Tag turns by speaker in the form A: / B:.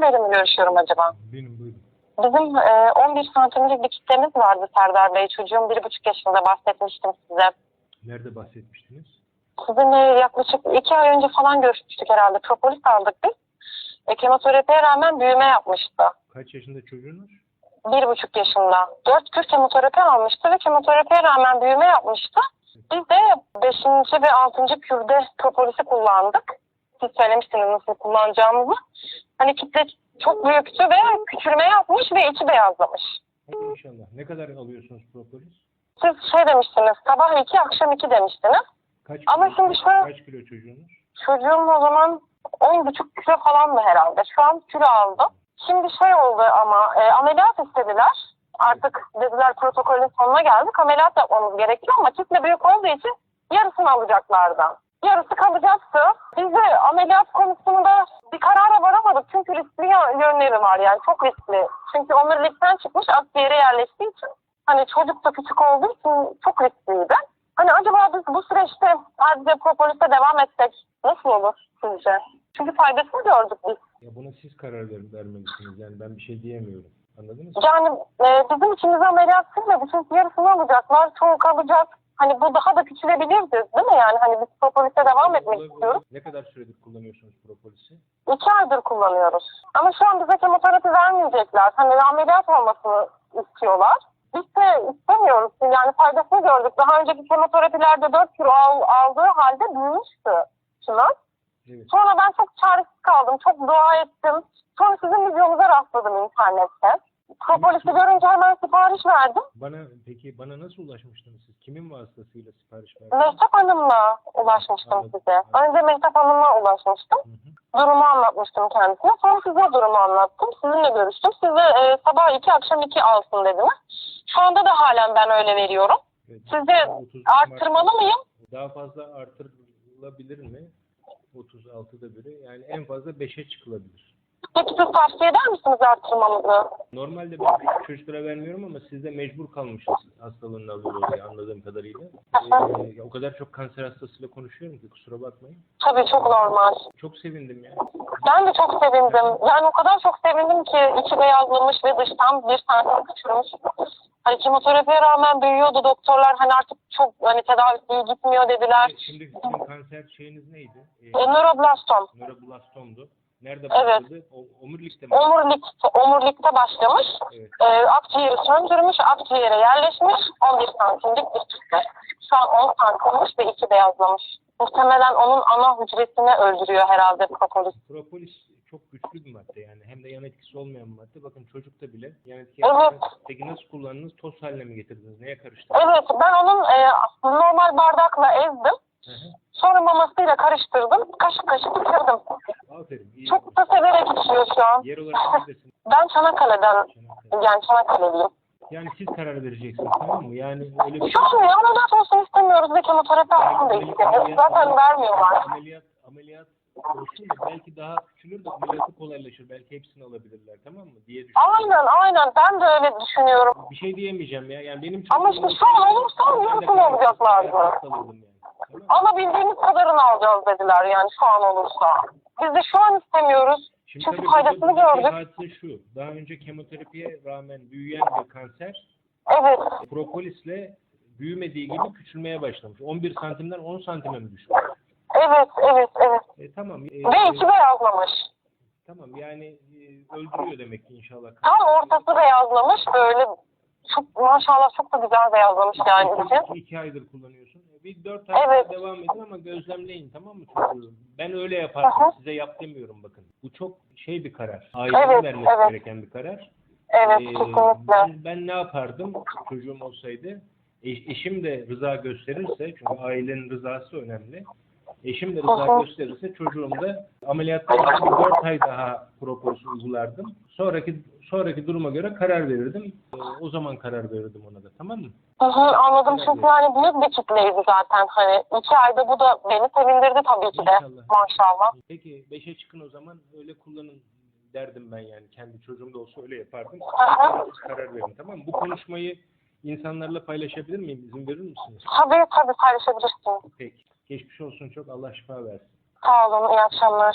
A: Bey'le mi görüşüyorum acaba?
B: Benim buyurun.
A: Bizim e, 11 santimlik bir kitlemiz vardı Serdar Bey. Çocuğum 1,5 yaşında bahsetmiştim size.
B: Nerede bahsetmiştiniz?
A: Sizinle yaklaşık 2 ay önce falan görüşmüştük herhalde. Propolis aldık biz. E, kemoterapiye rağmen büyüme yapmıştı.
B: Kaç yaşında çocuğunuz?
A: Bir buçuk yaşında. Dört kür kemoterapi almıştı ve kemoterapiye rağmen büyüme yapmıştı. Biz de beşinci ve altıncı kürde propolisi kullandık. Siz söylemiştiniz nasıl kullanacağımızı. Hani kitle çok büyüktü ve küçülme yapmış ve içi beyazlamış.
B: Hadi inşallah. Ne kadar alıyorsunuz propolis?
A: Siz şey demiştiniz, sabah iki, akşam iki demiştiniz.
B: Kaç
A: Ama
B: kilo,
A: şimdi şöyle-
B: kaç kilo çocuğunuz?
A: Çocuğum o zaman on buçuk kilo falandı herhalde. Şu an kilo aldım. Şimdi şey oldu ama e, ameliyat istediler. Artık dediler protokolün sonuna geldik. Ameliyat yapmamız gerekiyor ama kitle büyük olduğu için yarısını alacaklardan. Yarısı kalacaktı. Biz de ameliyat konusunda bir karara varamadık. Çünkü riskli yö- yönleri var yani çok riskli. Çünkü omurilikten çıkmış akciğere yerleştiği için. Hani çocuk da küçük olduğu için çok riskliydi. Hani acaba biz bu süreçte sadece propolise devam etsek nasıl olur sizce? Çünkü faydasını gördük biz.
B: Ya buna siz karar ver, vermelisiniz. Yani ben bir şey diyemiyorum. Anladınız mı?
A: Yani e, bizim içimize ameliyat sürmedi çünkü yarısını alacaklar, çoğu kalacak. Hani bu daha da küçülebilirdi değil mi yani? Hani biz propolise devam etmek
B: Olabilir.
A: istiyoruz.
B: Ne kadar süredir kullanıyorsunuz propolisi?
A: İki aydır kullanıyoruz. Ama şu an bize kemoterapi vermeyecekler. Hani ameliyat olmasını istiyorlar. Biz de istemiyoruz. Yani faydasını gördük. Daha önceki kemoterapilerde 4 kilo al, aldığı halde büyümüştü Çınar.
B: Evet.
A: Sonra ben çok çaresiz kaldım. Çok dua ettim. Sonra sizin videonuza rastladım internette. Propolisi görünce hemen sipariş verdim.
B: Bana peki bana nasıl ulaşmıştınız siz? Kimin vasıtasıyla sipariş verdiniz?
A: Mehtap Hanım'la ulaşmıştım
B: Anladım.
A: size. Önce Mehtap Hanım'la ulaşmıştım.
B: Hı hı.
A: Durumu anlatmıştım kendisine. Sonra size durumu anlattım. Sizinle görüştüm. Size e, sabah 2 akşam 2 alsın dediniz. Şu anda da halen ben öyle veriyorum.
B: Evet.
A: Sizce
B: 30
A: arttırmalı mıyım?
B: Daha fazla artırılabilir mi? 36'da biri. Yani en fazla 5'e çıkılabilir.
A: Peki siz tavsiye eder misiniz arttırmamızı?
B: Normalde ben çocuklara vermiyorum ama sizde mecbur kalmışız hastalığından dolayı anladığım kadarıyla. Ee, o kadar çok kanser hastasıyla konuşuyorum ki kusura bakmayın.
A: Tabii çok normal.
B: Çok sevindim ya.
A: Ben de çok sevindim. Yani o kadar çok sevindim ki içi beyazlamış ve dıştan bir santim küçülmüş. Hani kemoterapiye rağmen büyüyordu doktorlar. Hani artık çok hani tedavisi iyi gitmiyor dediler.
B: Şimdi sizin kanser şeyiniz neydi? Ee,
A: E, nöroblastom.
B: nöroblastomdu. Nerede
A: Evet.
B: başladı? O, omurilikte mi?
A: Omurilik, omurilikte başlamış.
B: Evet.
A: E, akciğeri söndürmüş, akciğere yerleşmiş. 11 santimlik bir kitle. Şu an 10 santimmiş ve içi beyazlamış. Muhtemelen onun ana hücresini öldürüyor herhalde propolis.
B: Propolis çok güçlü bir madde yani. Hem de yan etkisi olmayan bir madde. Bakın çocukta bile yan etki
A: Evet.
B: Peki nasıl kullandınız? Toz haline mi getirdiniz? Neye karıştırdınız?
A: Evet ben onun e, normal bardakla ezdim.
B: Hı hı.
A: Sonra mamasıyla karıştırdım. Kaşık kaşık bitirdim.
B: Aferin. iyi.
A: Çok da severek içiyor şu an.
B: Yer olarak neredesin?
A: Ben Çanakkale'den,
B: Çanakkale.
A: yani Çanakkale'liyim.
B: Yani siz karar vereceksiniz tamam mı? Yani öyle bir
A: Şu an ya ameliyat olsun istemiyoruz ve kemoterapi alsın da istemiyoruz. Zaten vermiyorlar.
B: Ameliyat, ameliyat olsun da belki daha küçülür de ameliyatı kolaylaşır. Belki hepsini alabilirler tamam mı? diye düşünüyorum.
A: Aynen aynen ben de öyle düşünüyorum.
B: Bir şey diyemeyeceğim ya. Yani benim
A: Ama işte şu an olursa alacaklardı.
B: hastalığım yani.
A: Alabildiğimiz kadarını alacağız dediler yani şu an olursa. Biz de şu an istemiyoruz.
B: Şimdi
A: Çünkü faydasını gördük.
B: şu. Daha önce kemoterapiye rağmen büyüyen bir kanser
A: Evet.
B: propolisle büyümediği gibi küçülmeye başlamış. 11 santimden 10 santime mi düşmüş?
A: Evet, evet, evet.
B: E, tamam. E,
A: Ve içi beyazlamış.
B: tamam yani e, öldürüyor demek ki inşallah.
A: Tam ortası beyazlamış böyle çok maşallah çok da güzel beyazlamış yani.
B: İki, iki aydır kullanıyorsun. Bir dört ay
A: Evet.
B: devam edin ama gözlemleyin tamam mı çocuğu? Ben öyle yaparım.
A: Aha.
B: Size yap demiyorum bakın. Bu çok şey bir karar. Ailenin
A: Evet,
B: vermesi
A: evet.
B: gereken bir karar.
A: Evet
B: Ee,
A: kesinlikle.
B: ben, ben ne yapardım çocuğum olsaydı? E, eşim de rıza gösterirse, çünkü ailenin rızası önemli. Eşim de rıza gösterirse çocuğum da bir 4 ay daha propolis uygulardım. Sonraki sonraki duruma göre karar verirdim. O zaman karar verirdim ona da tamam mı?
A: Hı hı, anladım çünkü yani büyük bir kitleydi zaten hani iki ayda bu da beni sevindirdi tabii ki de
B: İnşallah.
A: maşallah.
B: Peki 5'e çıkın o zaman öyle kullanın derdim ben yani. Kendi çocuğum da olsa öyle yapardım. Siz karar verin tamam mı? Bu konuşmayı insanlarla paylaşabilir miyim? İzin verir misiniz?
A: Tabii tabii paylaşabilirsin.
B: Peki. Geçmiş olsun çok. Allah şifa versin.
A: Sağ olun iyi akşamlar.